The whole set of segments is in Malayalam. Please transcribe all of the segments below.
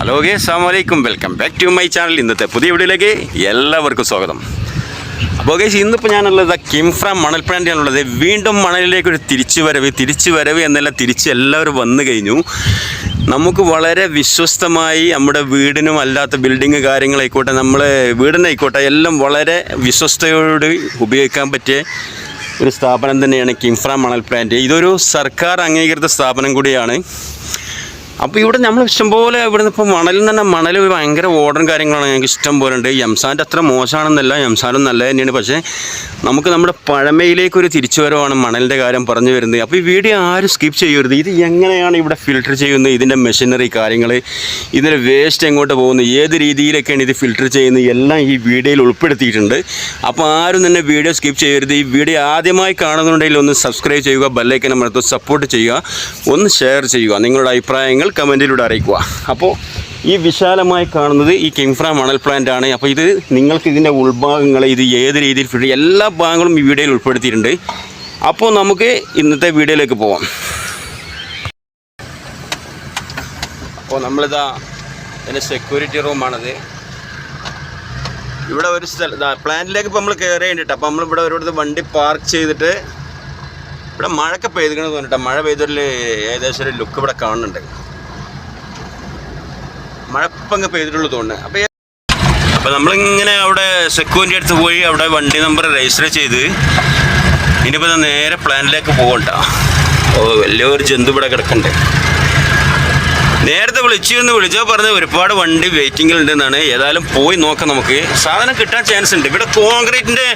ഹലോ ഗേ സാമലൈക്കും welcome back to my channel ഇന്നത്തെ പുതിയ വീഡിയോയിലേക്ക് എല്ലാവർക്കും സ്വാഗതം. അപ്പോൾ ഗേസ് ഇന്നിപ്പോൾ ഞാനുള്ളത് കിംഫ്ര മണൽപ്ലാന്റിയാണുള്ളത് വീണ്ടും മണലിലേക്ക് ഒരു തിരിച്ചു വരവ് തിരിച്ചു വരവ് എന്നല്ല തിരിച്ച് എല്ലാവരും വന്നു കഴിഞ്ഞു. നമുക്ക് വളരെ വിശ്വസ്തമായി നമ്മുടെ വീടിനും അല്ലാത്ത ബിൽഡിങ് കാര്യങ്ങളായിക്കോട്ടെ നമ്മൾ വീടിനായിക്കോട്ടെ എല്ലാം വളരെ വിശ്വസ്തയോട് ഉപയോഗിക്കാൻ പറ്റിയ ഒരു സ്ഥാപനം തന്നെയാണ് കിംഫ്ര മണൽ പ്ലാന്റ് ഇതൊരു സർക്കാർ അംഗീകൃത സ്ഥാപനം കൂടിയാണ്. അപ്പോൾ ഇവിടെ നമ്മൾ ഇഷ്ടംപോലെ ഇവിടുന്ന് ഇപ്പോൾ മണലിൽ തന്നെ മണൽ ഭയങ്കര ഓർഡറും കാര്യങ്ങളാണ്. ഞങ്ങൾക്ക് ഇഷ്ടം പോലെ ഉണ്ട്. എംസാന്റെ അത്ര മോശമാണെന്നല്ല എംസാനും നല്ല തന്നെയാണ്. പക്ഷേ നമുക്ക് നമ്മുടെ പഴമയിലേക്ക് ഒരു തിരിച്ചു വരവാണ് മണലിന്റെ കാര്യം പറഞ്ഞു വരുന്നത്. അപ്പോൾ ഈ വീഡിയോ ആരും സ്കിപ്പ് ചെയ്യരുത്. ഇത് എങ്ങനെയാണ് ഇവിടെ ഫിൽട്ടർ ചെയ്യുന്നത്? ഇതിന്റെ മെഷീനറി കാര്യങ്ങൾ ഇതിന്റെ വേസ്റ്റ് എങ്ങോട്ട് പോകുന്നത് ഏത് രീതിയിലൊക്കെയാണ് ഇത് ഫിൽട്ടർ ചെയ്യുന്നത്? എല്ലാം ഈ വീഡിയോയിൽ ഉൾപ്പെടുത്തിയിട്ടുണ്ട്. അപ്പോൾ ആരും തന്നെ വീഡിയോ സ്കിപ്പ് ചെയ്യരുത്. ഈ വീഡിയോ ആദ്യമായി കാണുന്നുണ്ടെങ്കിൽ ഒന്ന് സബ്സ്ക്രൈബ് ചെയ്യുക ബെല്ലൈക്കൻ അമർത്ത് സപ്പോർട്ട് ചെയ്യുക. ഒന്ന് ഷെയർ ചെയ്യുക. നിങ്ങളുടെ അഭിപ്രായങ്ങൾ കമന്റിലൂടെ അറിയിക്കുക. അപ്പോൾ ഈ വിശാലമായി കാണുന്നത് ഈ കിങ്ഫ്ര മണൽ പ്ലാന്റ് ആണ്. അപ്പോൾ ഇത് നിങ്ങൾക്ക് ഇതിന്റെ ഉൾഭാഗങ്ങൾ ഇത് ഏത് രീതിയിൽ ഫിഡ് എല്ലാ ഭാഗങ്ങളും ഈ വീഡിയോയിൽ ഉൾപ്പെടുത്തിയിട്ടുണ്ട്. അപ്പോൾ നമുക്ക് ഇന്നത്തെ വീഡിയോയിലേക്ക് പോവാം. അപ്പോൾ നമ്മളിതാ എന്റെ സെക്യൂരിറ്റി റൂമാണത് ഇവിടെ ഒരു സ്ഥലം പ്ലാന്റിലേക്ക് ഇപ്പോൾ നമ്മൾ കയറി കഴിഞ്ഞിട്ട് അപ്പോൾ നമ്മളിവിടെ ഒരിടത്ത് വണ്ടി പാർക്ക് ചെയ്തിട്ട് ഇവിടെ മഴയൊക്കെ പെയ്തിക്കണമെന്ന് തോന്നിട്ടാ മഴ പെയ്തൊരു ഏകദേശം ഒരു ലുക്ക് ഇവിടെ കാണുന്നുണ്ട്. മഴ ഇപ്പം അങ്ങ് പെയ്തിട്ടുള്ളൂ തോന്നുന്നത് അപ്പോൾ അപ്പോൾ നമ്മളിങ്ങനെ അവിടെ സെക്യൂരിറ്റി അടുത്ത് പോയി അവിടെ വണ്ടി നമ്പർ രജിസ്റ്റർ ചെയ്ത് ഇനിയിപ്പോൾ നേരെ പ്ലാനിലേക്ക് പോകണ്ട. ഓ വലിയൊരു ജന്തു ഇവിടെ കിടക്കണ്ടേ. നേരത്തെ വിളിച്ചിരുന്നു വിളിച്ചോ പറഞ്ഞ ഒരുപാട് വണ്ടി വെയിറ്റിംഗിൽ ഉണ്ടെന്നാണ് ഏതായാലും പോയി നോക്കാം നമുക്ക്. സാധനം കിട്ടാൻ ചാൻസ് ഉണ്ട്. ഇവിടെ കോൺക്രീറ്റിന്റെ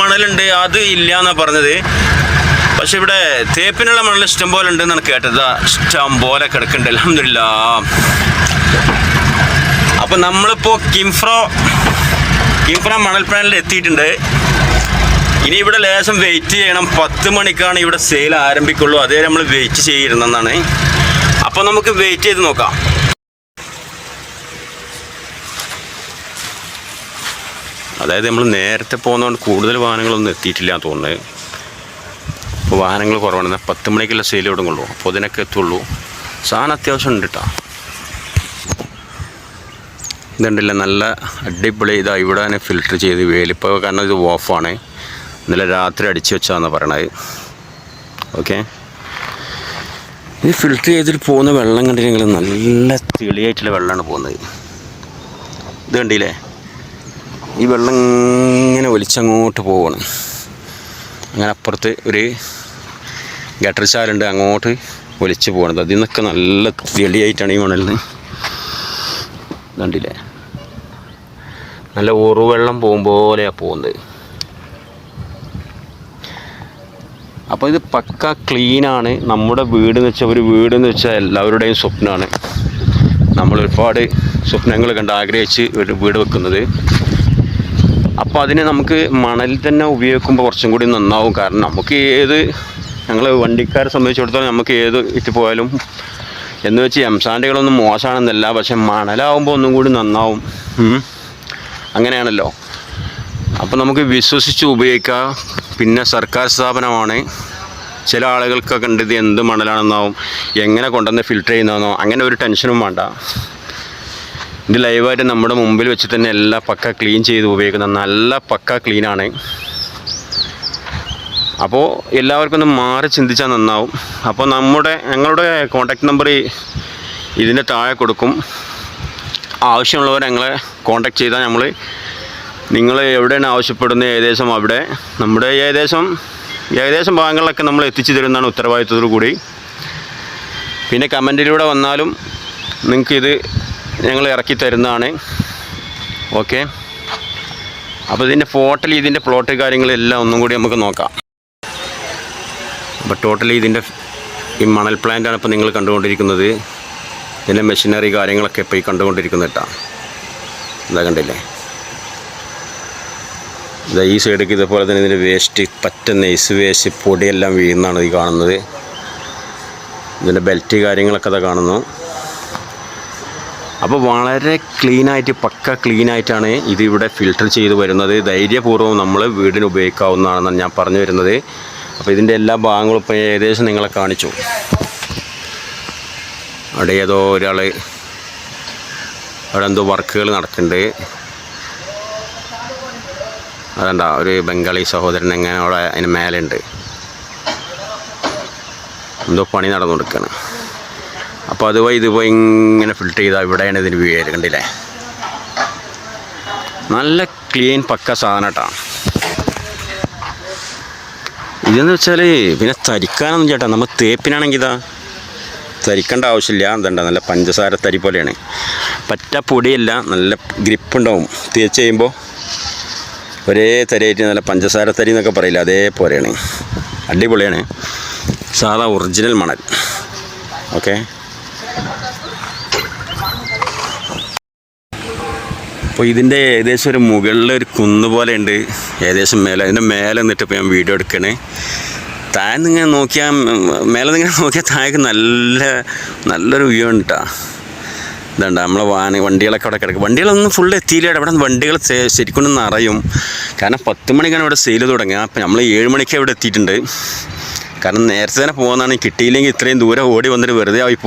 മണലുണ്ട് അത് ഇല്ല എന്നാണ് പറഞ്ഞത്. പക്ഷെ ഇവിടെ തേപ്പിനുള്ള മണൽ ഇഷ്ടം പോലെ ഉണ്ടെന്നാണ് കേട്ടത് ഇഷ്ടം പോലെ കിടക്കുന്നുണ്ട്. അലഹമില്ല അപ്പൊ നമ്മളിപ്പോ കിംഫ്രോ കിംഫ്ര മണൽ പ്ലാനിൽ എത്തിയിട്ടുണ്ട്. ഇനി ഇവിടെ ലേശം വെയിറ്റ് ചെയ്യണം. പത്ത് മണിക്കാണ് ഇവിടെ സെയിൽ ആരംഭിക്കുള്ളൂ. അതേ നമ്മൾ വെയിറ്റ് ചെയ്തിരുന്നെന്നാണ് അപ്പോൾ നമുക്ക് വെയിറ്റ് ചെയ്ത് നോക്കാം. അതായത് നമ്മൾ നേരത്തെ പോകുന്നതുകൊണ്ട് കൂടുതൽ വാഹനങ്ങളൊന്നും എത്തിയിട്ടില്ല എന്ന് തോന്നുന്നത്. അപ്പോൾ വാഹനങ്ങൾ കുറവാണ്. പത്ത് മണിക്കുള്ള സെയിൽ തുടങ്ങുള്ളൂ. അപ്പോൾ അതിനൊക്കെ എത്തുള്ളൂ. സാധനം അത്യാവശ്യം ഉണ്ട് കേട്ടോ ഇതുണ്ടല്ല നല്ല അടിപൊളി ഇതാ ഇവിടെ തന്നെ ഫിൽറ്റർ ചെയ്ത് വേലിപ്പോൾ കാരണം ഇത് ഓഫാണ് ഇന്നലെ രാത്രി അടിച്ചു വെച്ചാന്ന് പറയണത്. ഓക്കെ ഇത് ഫിൽറ്റർ ചെയ്തിട്ട് പോകുന്ന വെള്ളം കണ്ടില്ലെങ്കിൽ നല്ല തെളിയായിട്ടുള്ള വെള്ളമാണ് പോകുന്നത്. ഇത് കണ്ടില്ലേ? ഈ വെള്ളം ഇങ്ങനെ ഒലിച്ചങ്ങോട്ട് പോവാണ്. അങ്ങനെ അപ്പുറത്ത് ഒരു ഗട്ടർ ചാലുണ്ട് അങ്ങോട്ട് ഒലിച്ച് പോകണത് അതിൽ നിന്നൊക്കെ നല്ല തെളിയായിട്ടാണ് ഈ മണലിന്. കണ്ടില്ലേ? നല്ല ഉറുവെള്ളം പോകും പോലെയാണ് പോകുന്നത്. അപ്പോൾ ഇത് പക്ക ക്ലീനാണ് നമ്മുടെ വീട് എന്ന് വെച്ചാൽ ഒരു വീട് എന്ന് വെച്ചാൽ എല്ലാവരുടെയും സ്വപ്നമാണ് നമ്മൾ ഒരുപാട് സ്വപ്നങ്ങൾ കണ്ട് ആഗ്രഹിച്ച് വീട് വെക്കുന്നത്. അപ്പോൾ അതിന് നമുക്ക് മണലിൽ തന്നെ ഉപയോഗിക്കുമ്പോൾ കുറച്ചും കൂടി നന്നാവും. കാരണം നമുക്ക് ഏത് ഞങ്ങൾ വണ്ടിക്കാരെ സംബന്ധിച്ചിടത്തോളം നമുക്ക് ഏത് ഇട്ട് പോയാലും എന്ന് വെച്ച് എംസാൻഡുകളൊന്നും മോശമാണെന്നല്ല പക്ഷെ മണലാവുമ്പോൾ ഒന്നും കൂടി നന്നാവും. അങ്ങനെയാണല്ലോ. അപ്പോൾ നമുക്ക് വിശ്വസിച്ച് ഉപയോഗിക്കാം. പിന്നെ സർക്കാർ സ്ഥാപനമാണ്. ചില ആളുകൾക്കൊക്കെ ഉണ്ട് ഇത് എന്ത് മണലാണെന്നാവും എങ്ങനെ കൊണ്ടുവന്ന് ഫിൽറ്റർ ചെയ്യുന്നതെന്നോ അങ്ങനെ ഒരു ടെൻഷനും വേണ്ട. ഇത് ലൈവായിട്ട് നമ്മുടെ മുമ്പിൽ വെച്ച് തന്നെ എല്ലാ പക്ക ക്ലീൻ ചെയ്ത് ഉപയോഗിക്കുന്ന നല്ല പക്ക ക്ലീനാണ് അപ്പോൾ എല്ലാവർക്കും ഒന്ന് മാറി ചിന്തിച്ചാൽ നന്നാവും. അപ്പോൾ നമ്മുടെ ഞങ്ങളുടെ കോൺടാക്ട് നമ്പർ ഇതിന്റെ താഴെ കൊടുക്കും. ആവശ്യമുള്ളവർ ഞങ്ങളെ കോൺടാക്ട് ചെയ്താൽ നമ്മൾ നിങ്ങൾ എവിടെയാണ് ആവശ്യപ്പെടുന്നത് ഏകദേശം അവിടെ. നമ്മുടെ ഏകദേശം ഏകദേശം ഭാഗങ്ങളിലൊക്കെ നമ്മൾ എത്തിച്ചു തരുന്നതാണ് ഉത്തരവാദിത്വത്തോടു കൂടി. പിന്നെ കമന്റിലൂടെ വന്നാലും നിങ്ങൾക്കിത് ഞങ്ങൾ ഇറക്കി തരുന്നതാണ്. ഓക്കെ അപ്പോൾ ഇതിന്റെ ഫോട്ടലി ഇതിന്റെ പ്ലോട്ട് കാര്യങ്ങളെല്ലാം ഒന്നും കൂടി നമുക്ക് നോക്കാം. അപ്പോൾ ടോട്ടലി ഇതിന്റെ ഈ മണൽ പ്ലാന്റാണ് ഇപ്പോൾ നിങ്ങൾ കണ്ടുകൊണ്ടിരിക്കുന്നത്. ഇതിന്റെ മെഷീനറി കാര്യങ്ങളൊക്കെ ഇപ്പോൾ ഈ കണ്ടുകൊണ്ടിരിക്കുന്നത് കേട്ടോ. എന്താ കണ്ടില്ലേ? ഇതാ ഈ സൈഡിലേക്ക് ഇതേപോലെ തന്നെ ഇതിന്റെ വേസ്റ്റ് പറ്റ നെയ്സ് വേസ്റ്റ് പൊടിയെല്ലാം വീഴുന്നതാണ് ഈ കാണുന്നത്. ഇതിന്റെ ബെൽറ്റ് കാര്യങ്ങളൊക്കെ അതാ കാണുന്നു. അപ്പോൾ വളരെ ക്ലീനായിട്ട് പക്ക ക്ലീനായിട്ടാണ് ഇത് ഇവിടെ ഫിൽട്ടർ ചെയ്ത് വരുന്നത്. ധൈര്യപൂർവം നമ്മൾ വീടിന് ഉപയോഗിക്കാവുന്നതാണെന്നാണ് ഞാൻ പറഞ്ഞു വരുന്നത്. അപ്പോൾ ഇതിന്റെ എല്ലാ ഭാഗങ്ങളും ഇപ്പോൾ ഏകദേശം നിങ്ങളെ കാണിച്ചു. അവിടെ ഏതോ ഒരാൾ അവിടെ എന്തോ വർക്കുകൾ നടക്കുന്നുണ്ട്. അതണ്ട ഒരു ബംഗാളി സഹോദരൻ എങ്ങനെ അവിടെ അതിന് മേലുണ്ട് എന്തോ പണി നടന്നുകൊടുക്കുകയാണ് അപ്പോൾ അതുവഴി ഇതുപോയി ഇങ്ങനെ ഫിൽറ്റർ ചെയ്താൽ ഇവിടെയാണ് ഇതിന് വ്യൂ നല്ല ക്ലീൻ പക്ക സാധനം കേട്ടോ ഇതെന്ന് വെച്ചാൽ പിന്നെ തരിക്കാനൊന്നും ചേട്ടാ നമ്മൾ തേപ്പിനാണെങ്കിൽ ഇതാ തരിക്കേണ്ട ആവശ്യമില്ല എന്തുണ്ട നല്ല പഞ്ചസാര തരി പോലെയാണ്. പറ്റ പൊടിയല്ല നല്ല ഗ്രിപ്പ് ഉണ്ടാവും തേച്ച് കഴിയുമ്പോൾ ഒരേ തരയായിട്ട് നല്ല പഞ്ചസാര തരി എന്നൊക്കെ പറയില്ല അതേപോലെയാണ്. അടിപൊളിയാണ്. സാധാ ഒറിജിനൽ മണൽ. ഓക്കെ അപ്പോൾ ഇതിന്റെ ഏകദേശം ഒരു മുകളിൽ ഒരു കുന്ന് പോലെ ഉണ്ട്. ഏകദേശം മേലെ അതിന്റെ മേലെ നിന്നിട്ട് ഇപ്പോൾ ഞാൻ വീഡിയോ എടുക്കണേ. താഴെ ഇങ്ങനെ നോക്കിയാൽ മേലെ നിങ്ങൾ നോക്കിയാൽ താഴേക്ക് നല്ല നല്ലൊരു വ്യൂ ഉണ്ട് കേട്ടോ ഇതുണ്ട് നമ്മളെ വാന വണ്ടികളൊക്കെ അവിടെ കിടക്കും. വണ്ടികളൊന്നും ഫുള്ള് എത്തിയില്ല ഇവിടെ വണ്ടികൾ ശരിക്കും നിറയും. കാരണം പത്ത് മണിക്കാണ് ഇവിടെ സെയിൽ തുടങ്ങുക. അപ്പം നമ്മൾ ഏഴ് മണിക്ക് ഇവിടെ എത്തിയിട്ടുണ്ട്. കാരണം നേരത്തെ തന്നെ പോകുന്നതാണ് കിട്ടിയില്ലെങ്കിൽ ഇത്രയും ദൂരം ഓടി വന്നിട്ട് വെറുതെ ആയി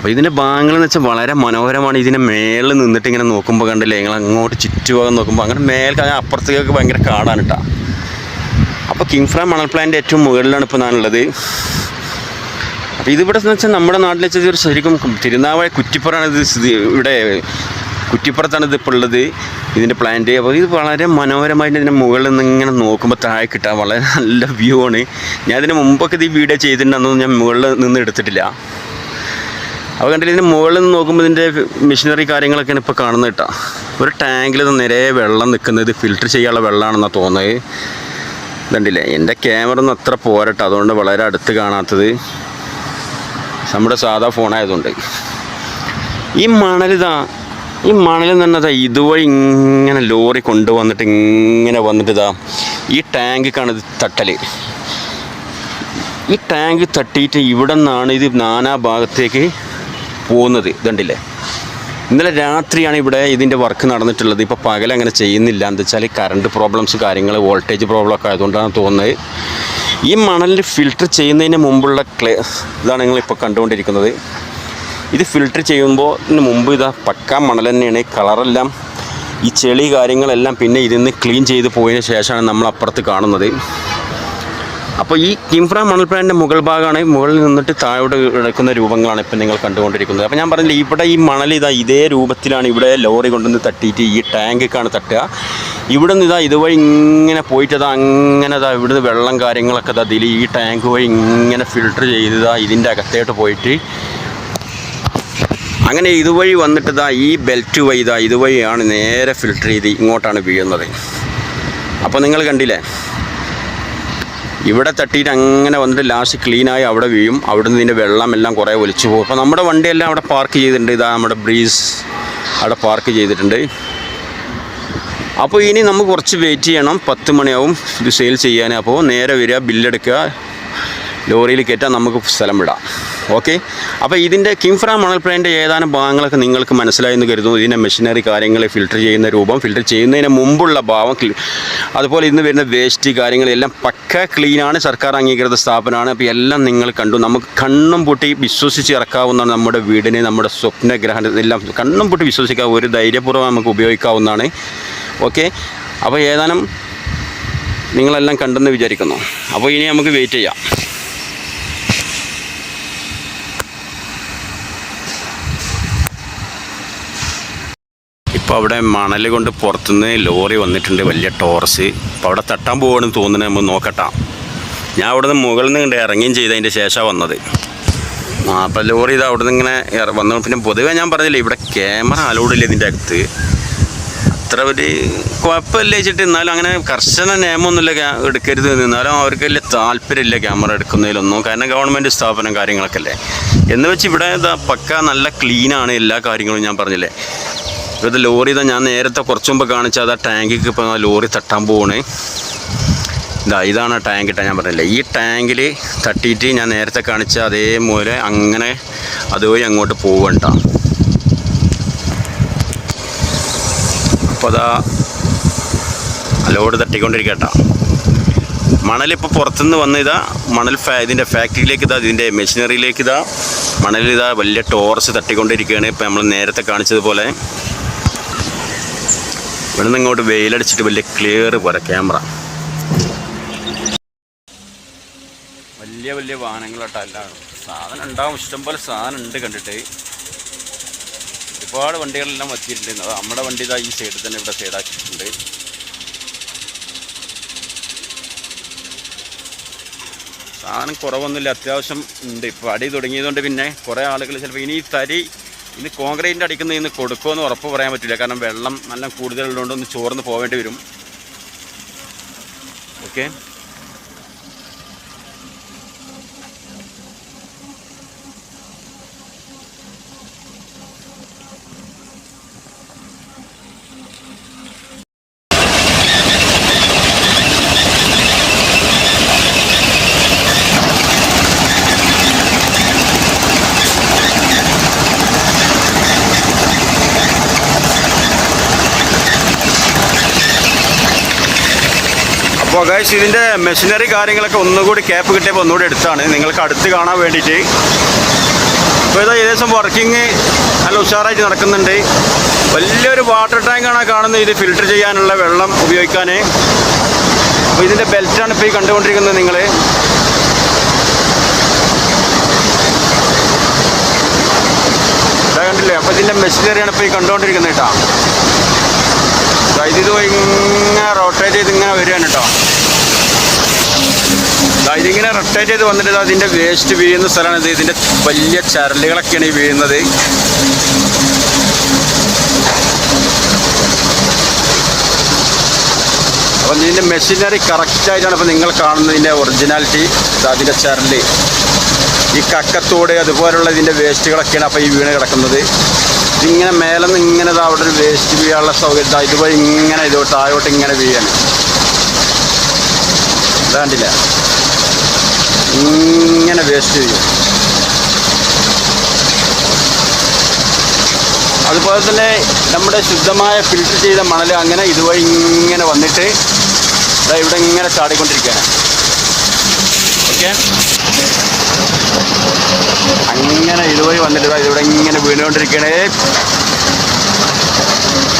അപ്പോൾ ഇതിന്റെ ഭാഗങ്ങൾ എന്ന് വെച്ചാൽ വളരെ മനോഹരമാണ്. ഇതിന്റെ മേളിൽ നിന്നിട്ട് ഇങ്ങനെ നോക്കുമ്പോൾ കണ്ടില്ലേ? നിങ്ങൾ അങ്ങോട്ട് ചുറ്റുഭാഗം നോക്കുമ്പോൾ അങ്ങനെ മേൽക്ക് അങ്ങനെ അപ്പുറത്തേക്ക് ഭയങ്കര കാടാണ് കേട്ടോ അപ്പോൾ കിങ്ഫ്ര മണൽ പ്ലാന്റ് ഏറ്റവും മുകളിലാണ് ഇപ്പോൾ ഞാനുള്ളത്. അപ്പോൾ ഇതിവിടെ എന്ന് വെച്ചാൽ നമ്മുടെ നാട്ടിൽ വെച്ചാൽ ഒരു ശരിക്കും തിരുനാവായ കുറ്റിപ്പുറമാണ് ഇത് ഇവിടെ കുറ്റിപ്പുറത്താണ് ഇത് ഇപ്പോൾ ഉള്ളത് ഇതിന്റെ പ്ലാന്റ് അപ്പോൾ ഇത് വളരെ മനോഹരമായിട്ട് ഇതിന്റെ മുകളിൽ നിന്ന് ഇങ്ങനെ നോക്കുമ്പോൾ താഴെ കിട്ടാൻ വളരെ നല്ല വ്യൂ ആണ്. ഞാൻ ഇതിന് മുമ്പൊക്കെ ഇത് വീഡിയോ ചെയ്തിട്ടുണ്ടെന്നൊന്നും ഞാൻ മുകളിൽ നിന്ന് എടുത്തിട്ടില്ല. അപ്പോൾ കണ്ടില്ല ഇതിന് മുകളിൽ നിന്ന് നോക്കുമ്പോൾ ഇതിന്റെ മെഷീനറി കാര്യങ്ങളൊക്കെയാണ് ഇപ്പോൾ കാണുന്നത് കേട്ടോ. ഒരു ടാങ്കിൽ നിറയെ വെള്ളം നിൽക്കുന്നത് ഫിൽറ്റർ ചെയ്യാനുള്ള വെള്ളമാണെന്നാണ് തോന്നുന്നത്. കണ്ടില്ലേ എന്റെ ക്യാമറ ഒന്നും അത്ര പോരട്ടോ അതുകൊണ്ട് വളരെ അടുത്ത് കാണാത്തത്. നമ്മുടെ സാധാ ഫോണായതുകൊണ്ട് ഈ മണലിതാ ഈ മണൽ തന്നെ ഇതുവഴി ഇങ്ങനെ ലോറി കൊണ്ടുവന്നിട്ട് ഇങ്ങനെ വന്നിട്ട് ഇതാ ഈ ടാങ്ക് ഇത് തട്ടൽ ഈ ടാങ്ക് തട്ടിയിട്ട് ഇവിടെ നിന്നാണ് ഇത് നാനാ ഭാഗത്തേക്ക് പോകുന്നത്. ഇതുണ്ടല്ലേ? ഇന്നലെ രാത്രിയാണ് ഇവിടെ ഇതിന്റെ വർക്ക് നടന്നിട്ടുള്ളത്. ഇപ്പോൾ പകൽ അങ്ങനെ ചെയ്യുന്നില്ല. എന്താ വെച്ചാൽ കറണ്ട് പ്രോബ്ലംസ് കാര്യങ്ങൾ വോൾട്ടേജ് പ്രോബ്ലം ഒക്കെ ആയതുകൊണ്ടാണ് തോന്നുന്നത്. ഈ മണലിൽ ഫിൽട്ടർ ചെയ്യുന്നതിന് മുമ്പുള്ള ക്ലേ ഇതാണ് നിങ്ങളിപ്പോൾ കണ്ടുകൊണ്ടിരിക്കുന്നത്. ഇത് ഫിൽട്ടർ ചെയ്യുമ്പോൾ ഇതിന് മുമ്പ് ഇതാ പക്ക മണൽ തന്നെയാണ്. കളറെല്ലാം ഈ ചെളി കാര്യങ്ങളെല്ലാം പിന്നെ ഇതിൽ നിന്ന് ക്ലീൻ ചെയ്ത് പോയതിന് ശേഷമാണ് നമ്മൾ അപ്പുറത്ത് കാണുന്നത്. അപ്പോൾ ഈ കിംഫ്ര മണൽ മുകൾ ഭാഗമാണ് മുകളിൽ നിന്നിട്ട് താഴോട്ട് കിടക്കുന്ന രൂപങ്ങളാണ് ഇപ്പം നിങ്ങൾ കണ്ടുകൊണ്ടിരിക്കുന്നത്. അപ്പോൾ ഞാൻ പറഞ്ഞില്ല ഇവിടെ ഈ മണൽ ഇതാ ഇതേ രൂപത്തിലാണ് ഇവിടെ ലോറി കൊണ്ടുവന്ന് തട്ടിയിട്ട് ഈ ടാങ്കിക്കാണ് തട്ടുക. ഇവിടെ നിന്ന് ഇതാ ഇതുവഴി ഇങ്ങനെ പോയിട്ട് അതാ അങ്ങനെ ഇതാ ഇവിടുന്ന് വെള്ളം കാര്യങ്ങളൊക്കെ ഇതാ ഇതിൽ ഈ ടാങ്ക് വഴി ഇങ്ങനെ ഫിൽട്ടർ ചെയ്തതാ ഇതിന്റെ അകത്തേട്ട് പോയിട്ട് അങ്ങനെ ഇതുവഴി വന്നിട്ട് ഇതാ ഈ ബെൽറ്റ് വഴി ഇതാ ഇതുവഴിയാണ് നേരെ ഫിൽട്ടർ ചെയ്ത് ഇങ്ങോട്ടാണ് വീഴുന്നത്. അപ്പോൾ നിങ്ങൾ കണ്ടില്ലേ ഇവിടെ തട്ടിയിട്ട് അങ്ങനെ വന്നിട്ട് ലാസ്റ്റ് ക്ലീനായി അവിടെ വീഴും. അവിടെ നിന്ന് ഇതിന്റെ വെള്ളം എല്ലാം കുറേ ഒലിച്ചു പോകും. അപ്പോൾ നമ്മുടെ വണ്ടിയെല്ലാം അവിടെ പാർക്ക് ചെയ്തിട്ടുണ്ട്. ഇതാ നമ്മുടെ ബ്രീസ് അവിടെ പാർക്ക് ചെയ്തിട്ടുണ്ട്. അപ്പോൾ ഇനി നമുക്ക് കുറച്ച് വെയിറ്റ് ചെയ്യണം. പത്ത് മണിയാവും ഇത് സെയിൽ ചെയ്യാൻ. അപ്പോൾ നേരെ വരിക ബില്ലെടുക്കുക ലോറിയിൽ കയറ്റാൻ നമുക്ക് സ്ഥലം വിടാം. ഓക്കെ അപ്പോൾ ഇതിന്റെ കിംഫ്ര മണൽ പ്ലാന്റ് ഏതാനും ഭാഗങ്ങളൊക്കെ നിങ്ങൾക്ക് മനസ്സിലായി എന്ന് കരുതുന്നു. ഇതിന്റെ മെഷീനറി കാര്യങ്ങളെ ഫിൽട്ടർ ചെയ്യുന്ന രൂപം ഫിൽട്ടർ ചെയ്യുന്നതിന് മുമ്പുള്ള ഭാവം അതുപോലെ ഇന്ന് വരുന്ന വേസ്റ്റ് കാര്യങ്ങളെല്ലാം പക്ക ക്ലീനാണ് സർക്കാർ അംഗീകൃത സ്ഥാപനമാണ്. അപ്പോൾ എല്ലാം നിങ്ങൾ കണ്ടു. നമുക്ക് കണ്ണും പൂട്ടി വിശ്വസിച്ച് ഇറക്കാവുന്നതാണ് നമ്മുടെ വീടിന് നമ്മുടെ സ്വപ്നഗ്രഹം എല്ലാം കണ്ണും പൂട്ടി വിശ്വസിക്കാം ഒരു ധൈര്യപൂർവം നമുക്ക് ഉപയോഗിക്കാവുന്നതാണ്. ഓക്കെ അപ്പോൾ ഏതാനും നിങ്ങളെല്ലാം കണ്ടെന്ന് വിചാരിക്കുന്നു. അപ്പോൾ ഇനി നമുക്ക് വെയിറ്റ് ചെയ്യാം. ഇപ്പോൾ അവിടെ മണൽ കൊണ്ട് പുറത്തുനിന്ന് ലോറി വന്നിട്ടുണ്ട് വലിയ ടോർസ് അപ്പോൾ അവിടെ തട്ടാൻ പോവുകയാണെന്ന് തോന്നുന്നത് നമ്മൾ നോക്കട്ടാ. ഞാൻ അവിടെ നിന്ന് മുകളിൽ നിന്ന് ഇറങ്ങുകയും ചെയ്തതിന്റെ ശേഷമാണ് വന്നത്. ആ അപ്പോൾ ലോറി ഇത് അവിടെ നിന്ന് ഇങ്ങനെ വന്നു പിന്നെ പൊതുവേ ഞാൻ പറഞ്ഞില്ലേ ഇവിടെ ക്യാമറ അലോഡ് ഇല്ല ഇതിന്റെ അകത്ത്. അത്ര ഒരു കുഴപ്പമില്ല വെച്ചിട്ട് എന്നാലും അങ്ങനെ കർശന നിയമമൊന്നുമില്ല എടുക്കരുത് എന്ന്. എന്നാലും അവർക്ക് വലിയ താല്പര്യമില്ല ക്യാമറ എടുക്കുന്നതിലൊന്നും. കാരണം ഗവൺമെന്റ് സ്ഥാപനം കാര്യങ്ങളൊക്കെ അല്ലേ. എന്ന് വെച്ച് ഇവിടെ പക്ക നല്ല ക്ലീനാണ് എല്ലാ കാര്യങ്ങളും ഞാൻ പറഞ്ഞില്ലേ. ഇവിടുത്തെ ലോറി ഇതാ ഞാൻ നേരത്തെ കുറച്ച് മുമ്പ് കാണിച്ച ആ ടാങ്കിക്ക് ഇപ്പോൾ ലോറി തട്ടാൻ പോവാണ്. ഇതാ ഇതാണ് ആ ടാങ്ക് ഇട്ടാൽ ഞാൻ പറഞ്ഞില്ല. ഈ ടാങ്കിൽ തട്ടിയിട്ട് ഞാൻ നേരത്തെ കാണിച്ച അതേപോലെ അങ്ങനെ അതുവഴി അങ്ങോട്ട് പോവണ്ട അപ്പോൾ അതാ ലോഡ് തട്ടിക്കൊണ്ടിരിക്കട്ടാ മണലിപ്പോൾ പുറത്തുനിന്ന് വന്ന് ഇതാ മണൽ ഫാ ഇതിന്റെ ഫാക്ടറിയിലേക്ക് ഇതാ ഇതിന്റെ മെഷീനറിയിലേക്ക് ഇതാ മണലിതാ വലിയ ടോർച്ച് തട്ടിക്കൊണ്ടിരിക്കുകയാണ് ഇപ്പോൾ നമ്മൾ നേരത്തെ കാണിച്ചതുപോലെ. ഇവിടെ നിന്ന് വെയിലടിച്ചിട്ട് വലിയ ക്ലിയർ പോലെ ക്യാമറ വലിയ വലിയ വാഹനങ്ങളാട്ടോ എല്ലാം സാധനം ഉണ്ടാവും. ഇഷ്ടംപോലെ സാധനം ഉണ്ട് കണ്ടിട്ട്. ഒരുപാട് വണ്ടികളെല്ലാം വച്ചിട്ടുണ്ട്. നമ്മുടെ വണ്ടി ഇതാ ഈ സൈഡിൽ തന്നെ ഇവിടെ സൈഡാക്കിയിട്ടുണ്ട് സാധനം കുറവൊന്നുമില്ല. അത്യാവശ്യം ഉണ്ട്. ഇപ്പോൾ അടി തുടങ്ങിയതുകൊണ്ട് പിന്നെ കുറേ ആളുകൾ ചിലപ്പോൾ ഇനി തരി ഇത് കോൺക്രീറ്റിന്റെ അടിക്കുന്ന ഇന്ന് കൊടുക്കുമെന്ന് ഉറപ്പ് പറയാൻ പറ്റില്ല. കാരണം വെള്ളം നല്ല കൂടുതലുള്ളതുകൊണ്ട് ഒന്ന് ചോർന്ന് പോവേണ്ടി വരും. ഓക്കെ? അപ്പോൾ ഗൈസ് ഇതിന്റെ മെഷീനറി കാര്യങ്ങളൊക്കെ ഒന്നുകൂടി ക്യാപ്പ് കിട്ടിയപ്പോൾ ഒന്നുകൂടി എടുത്താണ്. നിങ്ങൾക്ക് അടുത്ത് കാണാൻ വേണ്ടിയിട്ട്. ഇപ്പോൾ ഇതാ ഏകദേശം വർക്കിംഗ് നല്ല ഉഷാറായിട്ട് നടക്കുന്നുണ്ട്. വലിയൊരു വാട്ടർ ടാങ്കാണ് കാണുന്നത് ഇത് ഫിൽറ്റർ ചെയ്യാനുള്ള വെള്ളം ഉപയോഗിക്കാൻ അപ്പോൾ ഇതിന്റെ ബെൽറ്റാണ് ഇപ്പോൾ ഈ കണ്ടുകൊണ്ടിരിക്കുന്നത് നിങ്ങൾ കണ്ടില്ലേ? അപ്പോൾ ഇതിന്റെ മെഷീനറിയാണ് ഇപ്പോൾ ഈ കണ്ടുകൊണ്ടിരിക്കുന്നത് കേട്ടോ. ഇത് ഇങ്ങനെ റൊട്ടേറ്റ് ചെയ്ത് ഇങ്ങനെ വരികയാണ് കേട്ടോ. ഇതിങ്ങനെ റൊട്ടേറ്റ് ചെയ്ത് വന്നിട്ട് അതിന്റെ വേസ്റ്റ് വീഴുന്ന സ്ഥലമാണ് ഇത്. ഇതിന്റെ വലിയ ചരലുകളൊക്കെയാണ് ഈ വീഴുന്നത്. അപ്പം ഇതിന്റെ മെഷീനറി കറക്റ്റായിട്ടാണ് ഇപ്പോൾ നിങ്ങൾ കാണുന്നതിന്റെ ഒറിജിനാലിറ്റി അതിന്റെ ചരൽ. ഈ കക്കത്തോട് അതുപോലുള്ള ഇതിന്റെ വേസ്റ്റുകളൊക്കെയാണ് അപ്പോൾ ഈ വീണ് കിടക്കുന്നത്. ഇതിങ്ങനെ മേലെ നിന്ന് ഇങ്ങനെ അവിടെ ഒരു വേസ്റ്റ് വീഴാനുള്ള സൗകര്യം. ഇതുപോലെ ഇങ്ങനെ ഇതോട്ട് താഴോട്ട് ഇങ്ങനെ വീഴാണ്. ഇതാണ്ടില്ല. ഇങ്ങനെ വേസ്റ്റ് ചെയ്യും. അതുപോലെ തന്നെ നമ്മുടെ ശുദ്ധമായ ഫിൽറ്റർ ചെയ്ത മണൽ അങ്ങനെ ഇതുവഴി ഇങ്ങനെ വന്നിട്ട് ഇവിടെ ഇങ്ങനെ ചാടിക്കൊണ്ടിരിക്കുകയാണ്. ഓക്കെ അങ്ങനെ ഇതുവഴി വന്നിട്ട് ഇവിടെ ഇങ്ങനെ വീണുകൊണ്ടിരിക്കണേ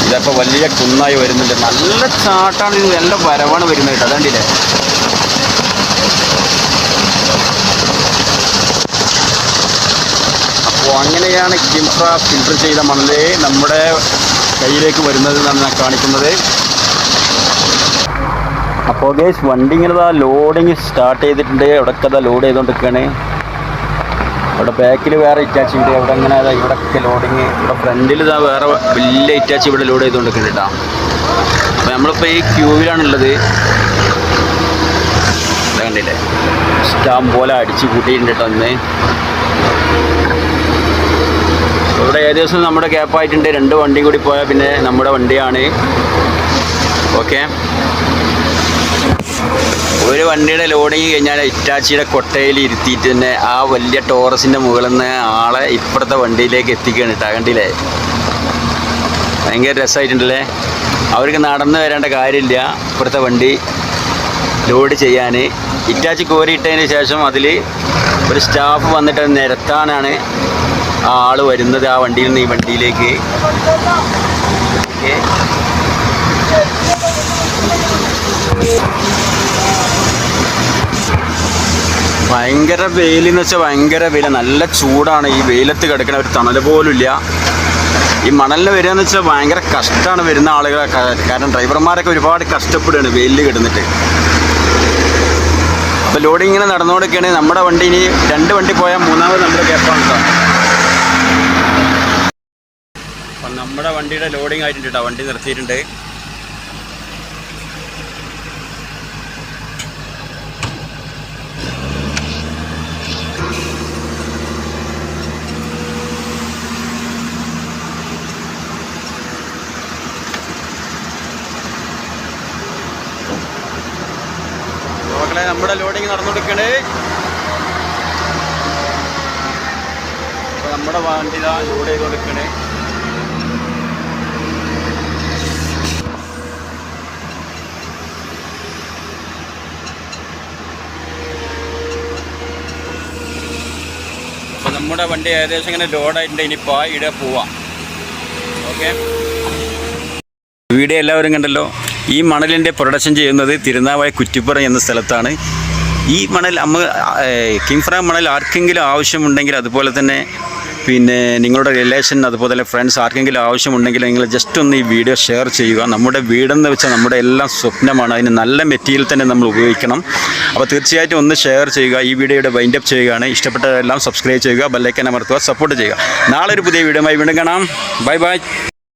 ഇതപ്പോൾ വലിയ കുന്നായി വരുന്നുണ്ട്. നല്ല ചാട്ടാണ് ഇത്. നല്ല വരവാണ് വരുന്നത് കേട്ടോ. അതുകൊണ്ടില്ലേ അപ്പോൾ അങ്ങനെയാണ് കിംഫ്ര ഫിൽട്ടർ ചെയ്ത മണൽ നമ്മുടെ കയ്യിലേക്ക് വരുന്നത് എന്നാണ് ഞാൻ കാണിക്കുന്നത്. അപ്പോൾ ഗേസ് വണ്ടി ഇങ്ങനെ ലോഡിങ് സ്റ്റാർട്ട് ചെയ്തിട്ടുണ്ട്. ഇവിടെയൊക്കെ അതാ ലോഡ് ചെയ്തുകൊണ്ടിരിക്കുകയാണ് അവിടെ ബാക്കിൽ വേറെ ഇറ്റാച്ച് ഉണ്ട്. ഇവിടെ ഇങ്ങനെ അതാ ഇവിടെയൊക്കെ ലോഡിങ് ഇവിടെ ഫ്രണ്ടിൽ ഇതാ വേറെ വലിയ ഇറ്റാച്ച് ഇവിടെ ലോഡ് ചെയ്തുകൊണ്ടിരിക്കുന്നുണ്ട് കേട്ടോ അപ്പോൾ നമ്മളിപ്പോൾ ഈ ക്യൂവിലാണുള്ളത് കണ്ടില്ലേ? ഇഷ്ടം പോലെ അടിച്ച് കൂട്ടിയിട്ടുണ്ട് കേട്ടോ ഇന്ന് ഇവിടെ ഏകദേശം നമ്മുടെ ഗ്യാപ്പ് ആയിട്ടുണ്ട്? രണ്ട് വണ്ടി കൂടി പോയാൽ പിന്നെ നമ്മുടെ വണ്ടിയാണ്. ഓക്കെ ഒരു വണ്ടിയുടെ ലോഡിങ് കഴിഞ്ഞാൽ ഇറ്റാച്ചിയുടെ കൊട്ടയിൽ ഇരുത്തിയിട്ട് തന്നെ ആ വലിയ ടോറസിന്റെ മുകളിൽ നിന്ന് ആളെ ഇപ്പുറത്തെ വണ്ടിയിലേക്ക് എത്തിക്കുകയാണ് കേട്ടോ. കണ്ടില്ലേ? ഭയങ്കര രസമായിട്ടുണ്ടല്ലേ? അവർക്ക് നടന്നു വരേണ്ട കാര്യമില്ല. ഇപ്പുറത്തെ വണ്ടി ലോഡ് ചെയ്യാൻ ഇറ്റാച്ചി കോരിയിട്ടതിന് ശേഷം അതിൽ ഒരു സ്റ്റാഫ് വന്നിട്ട് നിരത്താനാണ്. ആ ആൾ വരുന്നത് ആ വണ്ടിയിൽ നിന്ന് ഈ വണ്ടിയിലേക്ക്. ഭയങ്കര വെയിലെന്ന് വെച്ചാൽ ഭയങ്കര വെയിൽ. നല്ല ചൂടാണ്. ഈ വെയിലത്ത് കിടക്കണ ഒരു തണൽ പോലും ഇല്ല. ഈ മണലിന് വരിക എന്ന് വെച്ചാൽ ഭയങ്കര കഷ്ടമാണ് വരുന്ന ആളുകളെ. കാരണം ഡ്രൈവർമാരൊക്കെ ഒരുപാട് കഷ്ടപ്പെടുകയാണ് വെയിലിൽ കിടന്നിട്ട്. അപ്പോൾ ലോഡിങ്ങനെ ഇങ്ങനെ നമ്മുടെ വണ്ടി ഇനി രണ്ട് വണ്ടി പോയാൽ മൂന്നാമത് നമ്മുടെ ഗ്യാപ്പാണ് കേട്ടോ അപ്പം നമ്മുടെ വണ്ടിയുടെ ലോഡിങ് ആയിട്ടുണ്ട് വണ്ടി നിർത്തിയിട്ടുണ്ട്. നമ്മുടെ ലോഡിങ് നടന്നുകൊടുക്കണേ നമ്മുടെ വണ്ടി ലോഡ് ചെയ്ത് കൊടുക്കണേ നമ്മുടെ വണ്ടി ഏകദേശം ഇങ്ങനെ ലോഡായിട്ടുണ്ട് ഇനി ഇവിടെ പോവാം. ഓക്കെ വീഡിയോ എല്ലാവരും കണ്ടല്ലോ. ഈ മണലിന്റെ പ്രൊഡക്ഷൻ ചെയ്യുന്നത് തിരുനാവായ കുറ്റിപ്പുറം എന്ന സ്ഥലത്താണ്. ഈ മണൽ അമ്മ കിംഫ്ര മണൽ ആർക്കെങ്കിലും ആവശ്യമുണ്ടെങ്കിൽ അതുപോലെ തന്നെ പിന്നെ നിങ്ങളുടെ റിലേഷൻ അതുപോലെ തന്നെ ഫ്രണ്ട്സ് ആർക്കെങ്കിലും ആവശ്യമുണ്ടെങ്കിൽ നിങ്ങൾ ജസ്റ്റ് ഒന്ന് ഈ വീഡിയോ ഷെയർ ചെയ്യുക. നമ്മുടെ വീടെന്ന് വെച്ചാൽ നമ്മുടെ എല്ലാം സ്വപ്നമാണ്. അതിന് നല്ല മെറ്റീരിയൽ തന്നെ നമ്മൾ ഉപയോഗിക്കണം. അപ്പോൾ തീർച്ചയായിട്ടും ഒന്ന് ഷെയർ ചെയ്യുക. ഈ വീഡിയോയുടെ വൈൻഡ് അപ്പ് ചെയ്യുകയാണ്. ഇഷ്ടപ്പെട്ടതെല്ലാം സബ്സ്ക്രൈബ് ചെയ്യുക. ബെല്ലൈക്കൻ അമർത്തുക. സപ്പോർട്ട് ചെയ്യുക. നാളെ ഒരു പുതിയ വീഡിയോയുമായി വീണ്ടും കാണാം. Bye bye